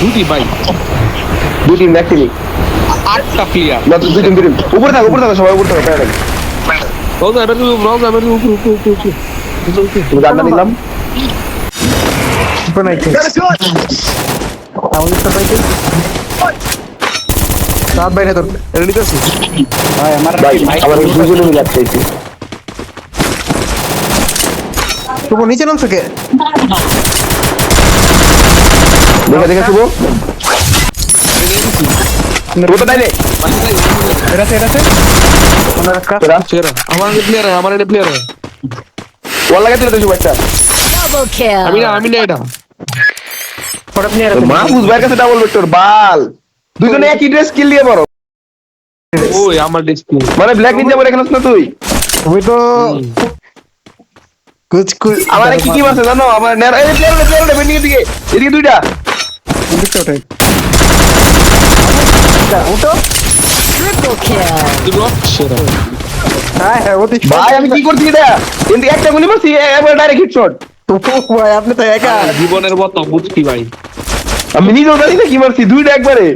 দুটি ভাই এক টিমই আটটা প্লেয়ার না দুই টিম দুই উপরে থাকো উপরে থাকো সবাই উপরে থাকো প্যারা নেই। রোজা এবার রোজা এবার উপরে উপরে উপরে উপরে তুমি গানটা নিলাম। বানাইছে আমাদের সবাইকে রাত বাইরে তোর রেডি তো আছিস ভাই আমার ভাই আমার দুজনে মিলে আসতেছি শুভ নিচে নামছো কে? দেখে দেখে শুভ। আছে আছে? দুজনে একই ড্রেস কিল দিয়ে পারো ওই আমার মানে ব্ল্যাক নিনজা বলে এখানে না তুই? তুমি তো আমার কি কি মারছে জানো? আমার নেড়া এই প্লেয়ার প্লেয়ার বেন্ডিং এর দিকে। এদিকে দুইটা। দিকটা উঠো হ্যাঁ হ্যাঁ ওটি ভাই আমি কি করছি এটা? কিন্তু একটা গুলি মারছি একবার ডাইরেক্ট ভাই আপনি তো একা। জীবনের মতো বুঝকি ভাই। আমি নিজেও জানি না কি মারছি দুইটা একবারে।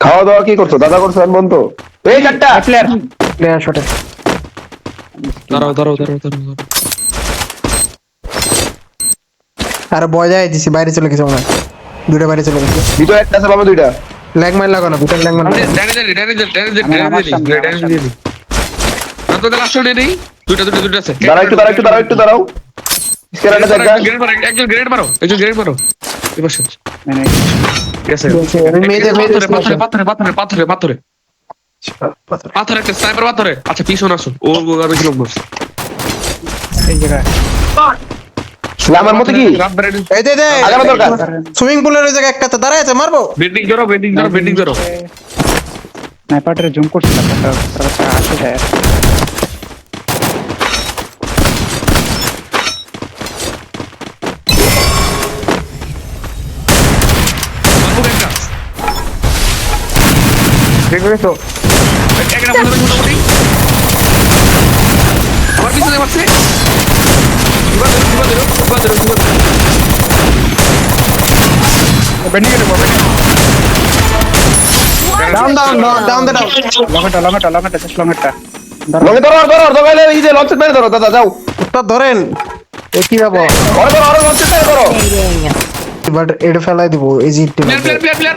খাওয়া দাওয়া কি করছ? দাদা করছ আমি বন্ধ। এই চারটা। প্লেয়ার প্লেয়ার শটে দাঁড়াও দাঁড়াও দাঁড়াও দাঁড়াও দাঁড়াও। আর বয় যায় দিছি বাইরে চলে গেছে মনে দুটো বাইরে চলে গেছে। ভিতরে একটা আছে বাবা দুইটা। ল্যাগ মাইল লাগো না ভিতরে ল্যাগ মাইল আরে, Danny Danny, Danny Danny, Danny Danny, আমার- আমার ড্যানি সামনে, ড্যানি, আমার ড্যানি ড্যানি। না তো লাস্ট শটে নেই? দুইটা দুইটা দুইটা আছে। দাঁড়াও একটু দাঁড়াও একটু দাঁড়াও একটু দাঁড়াও। স্ক্যানারটা দেখা গ্রেড মারো একজন গ্রেড মারো একজন গ্রেড মারো। এবার মানে পাথরে পাথরে পাথরে পাথরে পাথরে পাথরে। পাথরে। একটা স্নাইপার পাথরে। আচ্ছা পিছনে আসো ও ও আর বেশি লোক বসে এই জায়গায়। আমার মতে কি? এই দে দে। আগানো দরকার। সুইমিং পুলের ওই জায়গায় একটা দাঁড়ায় আছে মারবো? বেন্ডিং ধরো বেন্ডিং ধরো বেন্ডিং ধরো স্নাইপারটা জুম করছিল একটা আসে যায়। বাবু একটা দেখবে তো একটা মনে মোটামুটি আমার পিছনে মারছে দুবার ধরো দুবার ধরো দুবার ধরো দুবার ধরো বেন্ডিং এর উপর ডাউন ডাউন ডাউন দে ডাউন লঙ্গটা লঙ্গটা লঙ্গটা জাস্ট লঙ্গটা লগে ধরো ধরো ধরো এই যে লঞ্চ মেরে ধরো দাদা যাও। উত্তর ধরেন। এ কি ভাবো ধরো ধরো ধরো লঞ্চ মেরে ধরো. বাট এটা ফেলাই দিব এই যে player player player player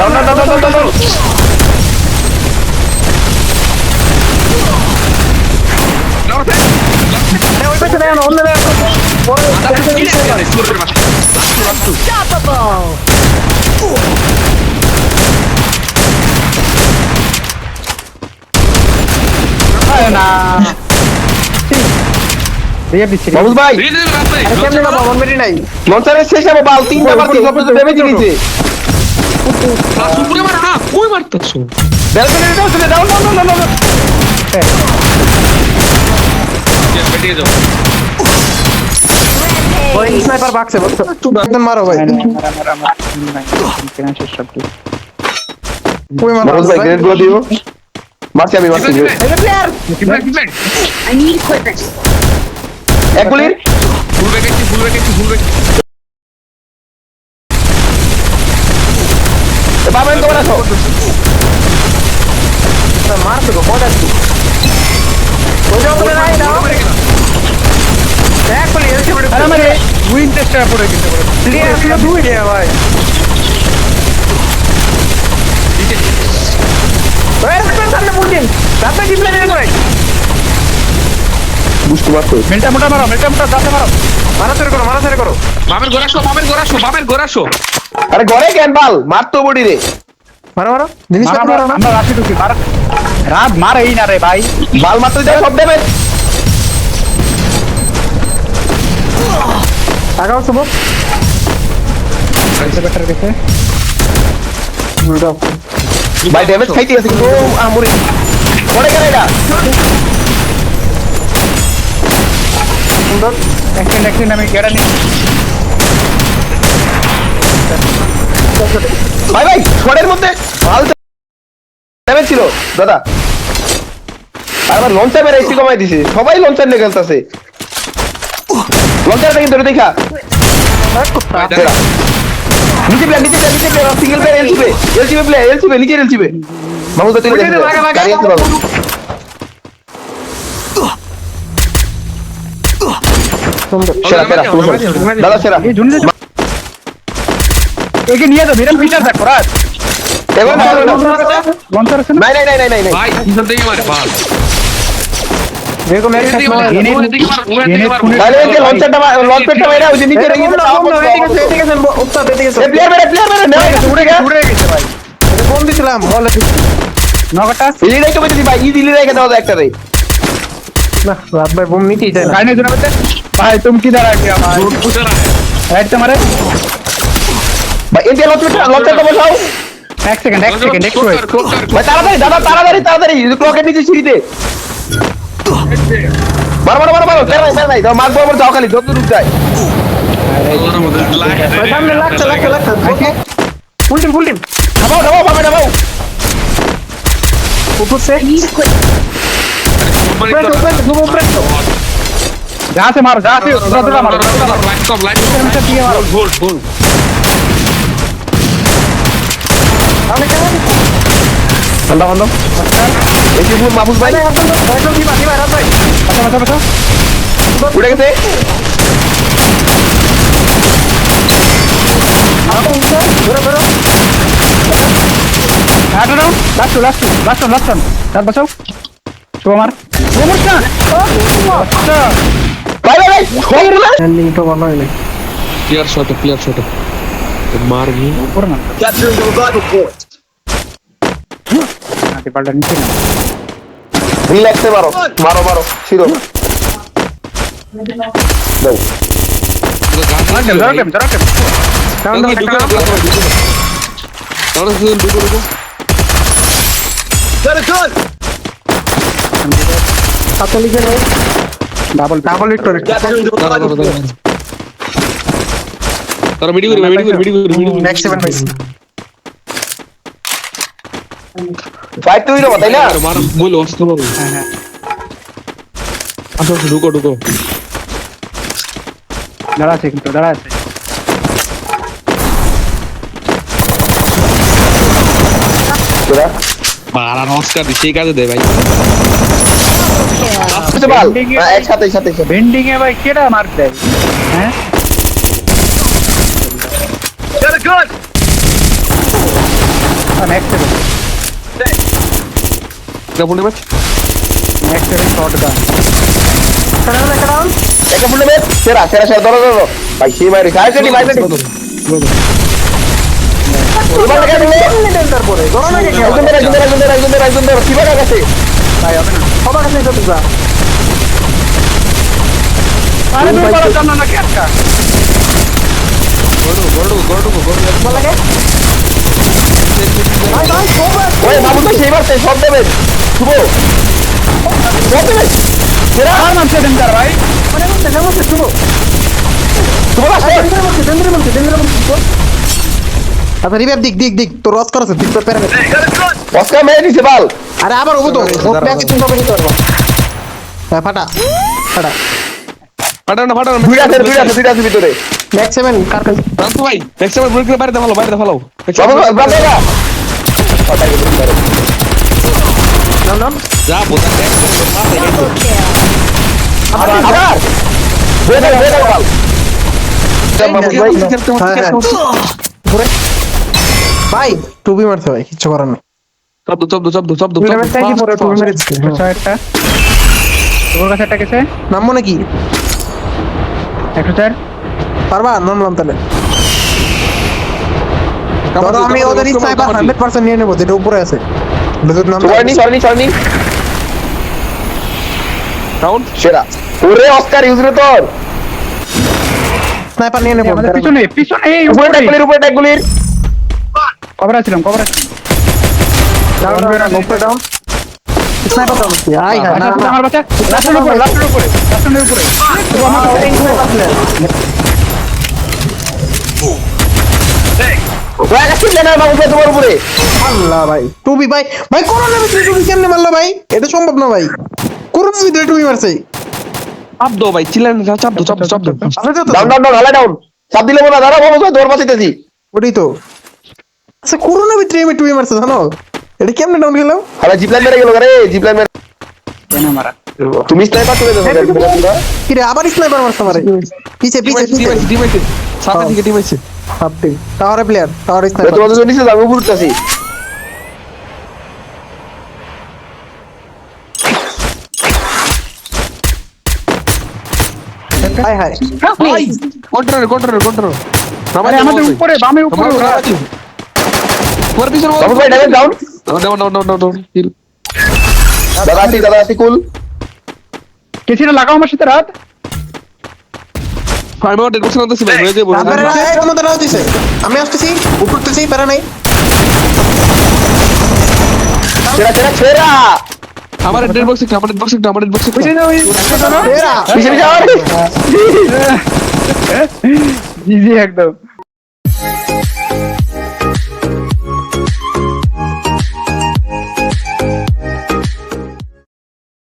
down ওই পেছনে দেন অন্য দেন Unstoppable. রিয়া দিচ্ছি বাবুল ভাই কেমনে না বাবন বেরি নাই লঞ্চারের শেষ হবে বাল তিনটা বার তিন ড্যামেজ দিয়েছে উপরে মার না কই মারতেছো balcony down down down down down বেরিয়ে যাও ওই স্নাইপার বাক্সে বলছো একদম মারো ভাই কেন শেষ সব কি ওই মারো ভাই গ্রেডগুলো দিও মারছি আমি মারছি I need equipment. এক গুলির ফুল ব্যাকেছি ফুল নাই দাও দেখ বলি এসে বড় আরে আমার উইন টেস্টটা পড়ে গেছে প্লেয়ার ছিল দুই রে ভাই ওই সামনে বুঝিন রাতে কি প্লেয়ার করে বুঝতে পারছ? মেলটা মোটা মারো মেলটা মোটা দাঁতে মারো। মারা শুরু করো মারা শুরু করো। বামের গোরাশো বামের গোরাশো বামের গোরাশো আরে ঘরে কেন বাল মারতো বডি রে। মারো মারো। জিনিস মারা, আমরা রাখি ঢুকি মার। রাত মার এই না রে ভাই। বাল মারতে যাও সব ড্যামেজ আগাও সব ব্যাটার গেছে ভাই ড্যামেজ খাইতে আছে কিন্তু। আমরে। পড়ে গেল এটা। সুন্দর। অ্যাক্সিডেন্ট অ্যাক্সিডেন্ট আমি গেড়া নিই ভাই ভাই শটের মধ্যে ভালো ড্যামেজ ছিল দাদা। আর লঞ্চার মেরে এসি কমাই দিছে। সবাই লঞ্চার নিয়ে খেলতেছে। লঞ্চারটা কিন্তু দেখা। নিচে প্লেয়ার নিচে প্লেয়ার নিচে প্লেয়ার সিঙ্গেল প্লেয়ার এলসিবে এলসিবে প্লেয়ার এলসিবে নিচে এলসিবে মামু তো তুই। গাড়ি সেরা সেরা ফুল বল। দাদা সেরা। একে নিয়ে যাও বিরাম ফিচার থাকো রাত এবার না, না, না। লঞ্চার আছে না নাই নাই নাই নাই নাই ভাই পিছন থেকে মারে এক সাথে মারে। ফোনে- তাহলে লঞ্চারটা লঞ্চারটা মেরে ওই নিচে রেখে দিতে এদিকে গেছে উত্তর এদিকে গেছে প্লেয়ার মেরে প্লেয়ার মেরে উড়ে গেছে। উড়ে গেছে ভাই। ফোন দিছিলাম বলে নগটা ইলিরাই তো বেঁচে ভাই ইজিলি রেখে দেওয়া একটা রে। না ভাই তুমি কি দাঁড়া কি আমার? জোর ফুটে রাখে। রাইট তোমারে ভাই ইন্ডিয়া লঞ্চারটা লঞ্চারটা বসাও। এক সেকেন্ড এক সেকেন্ড একটু। ভাই তাড়াতাড়ি দাদা তাড়াতাড়ি তাড়াতাড়ি। ক্লকের নিচে সিঁড়িতে। মারো মারো মারো তেরাই তেরাই দাও মার বরাবর যাও খালি। যত দূর যায়। সামনে লাগছে লাগছে লাগছে ফুল টিম ফুল টিম নামাও নামাও বাবা উপরে তো- উপরে উপরে উপরে যা আছে মারো যা আছে দৌড়া দৌড়া মারো দৌড়া দৌড়া মারো। লাইট কম, লাইট কম। এটা দিয়ে মারো। Hold, hold, hold. তাহলে কেমন ঠান্ডা বন্ধ এই যে মাহফুজ ভাই একদম দিবা দিবা রাত ভাই বাঁচা বাঁচা বাঁচা উঠে গেছে ধরো ধরো আটা দাও লাস্ট লাস্ট লাস্ট লাস্ট রাত বাঁচাও শুভ মার শুভ মার আচ্ছা ভাই ভালো হয়নি. মারবি। উপরে না পাল্টা নিচে না রিল্যাক্সে মারো মারো মারো শিরো দাও দাও, সাথে লিখে নেই ডাবল ডাবল ভিক্টর দাঁড়া, দাঁড়া, দাঁড়া। তারা মিডি করবে, মিডি করবে, মিডি করবে, মিডি করবে। নেক্সট সেভেন পাইছি ফাইট তুই রবা তাই না মার, বলো, অস্ত্র মারো। হ্যাঁ হ্যাঁ আসো, আসো, ঢুকো, ঢুকো। দাঁড়া আছে কিন্তু দাঁড়া আছে তোরা বাড়ার অস্কার এই কাজে দেয় ভাই। একসাথে একসাথে। বেন্ডিং এ ভাই কেডা মার দেয়? হ্যাঁ? সেরা সেরা সেরা ধরো ধরো ভাই সেই মারি সবার কাছে তো তুই আরে তুমি বলো জানো না কি আটকা গড়ো, গড়ো, গড়ো, গড়ো। লাগে ভাই ভাই সবার ওই বাবু তো সেই সব দেবেন শুভ সব দেবেন সেরা আর মানছে দেন তার ভাই মানে বলতে শুভ শুভ মারছে দেন্দ্রে বলছে দেন্দ্রে বলছে দেন্দ্রে বলছে আচ্ছা রিভাইভ দিক দিক দিক। তোর রস করাছে দিক তোর প্যারা অস্কার মেরে দিছে বাল। আরে আবার ওগো তো ও ব্যাকে তুমি কবে নিতে পারব হ্যাঁ ফাটা ফাটা। ফাটাও না, ফাটাও না। দুইটা আছে দুইটা আছে দুইটা আছে ভিতরে। ম্যাক্স সেভেন কার কাছে? রান্তু ভাই, next time break করে বাইরে ফালাও, বাইরে ফালাও। বাবু বাবু কথা কি নাম নাম। যা, বোঝা যায়, মাথায় গেছে। আবার আবার? বেদা বেদা বাল। ভাই হ্যাঁ ঘুরে ভাই টুবি মারতে ভাই কিচ্ছু করার নেই শব্দ, শব্দ, শব্দ, শব্দ, আচ্ছা তোর কাছে একটা। গেছে। নামবো নাকি? একশো চার পারবা? নামলাম তাহলে। আমি ওদের স্নাইপার হান্ড্রেড পার্সেন্ট নিয়ে নেব যেটা উপরে আছে? সেরা। ওরে অস্কার ইউজ রে তোর। স্নাইপার নিয়ে নেব। পিছনে পিছনে এই উপরে। উপরে কভার আছিলাম কভার আছিলাম। ডাউন ডাউন উপরে ডাউন স্নাইপার ডাউন আই হ্যাঁ না আমার বাচ্চা লাস্টের উপরে লাস্টের উপরে লাস্টের উপরে। তো আমার ওরা একটা কিল দেনা মামুদ ভাই তোমার উপরে। আল্লাহ ভাই টুবি ভাই ভাই করোনা ভিতরে টুবি কেমনে মারলো ভাই? এটা সম্ভব না ভাই। করোনা ভিতরে টুবি মারছে। চাপ দো ভাই চিলেন চাপ দো চাপ দো চাপ দো আচ্ছা তো ডাউন ডাউন ডাউন হালা ডাউন চাপ দিলে মনে দাঁড়া মামুদ ভাই তোমার পাশে ওটাই তো। আচ্ছা করোনা ভিতরে আমি টুবি মারছে জানো? এটা কেমনে ডাউন খেলাম? হালা জিপলাইন মেরে গেল রে জিপলাইন মেরে কেন মারা? তুমি স্নাইপার চলে যাও কি রে আবার স্নাইপার মারছে আমারে? পিছে পিছে টিম পিছে। আছে সামনে দিকে টিম আছে আপডেট টাওয়ারে প্লেয়ার টাওয়ারে স্নাইপার তোমাদের জন্য নিচে যাব উপরে উঠতেছি। High high. Control control control আমাদের উপরে বামে উপরে ওরা পিছনে মামুদ ভাই damage down down down down down heal দাদা আছি দাদা আছি কুল। কেসিটা লাগাও আমার সাথে রাত। আমার ডেড বক্স আনতেছি ভাই হয়ে যাব। আপনারা তোমাদের রাও দিছে আমি আসতেছি উপরতেছি প্যারা নাই। ছেড়া ছেড়া ছেড়া। আমার ডেড বক্স একটা আমার ডেড বক্স একটা আমার ডেড বক্স একটা প্যারা পিছে পিছে আরে জিজি একদম।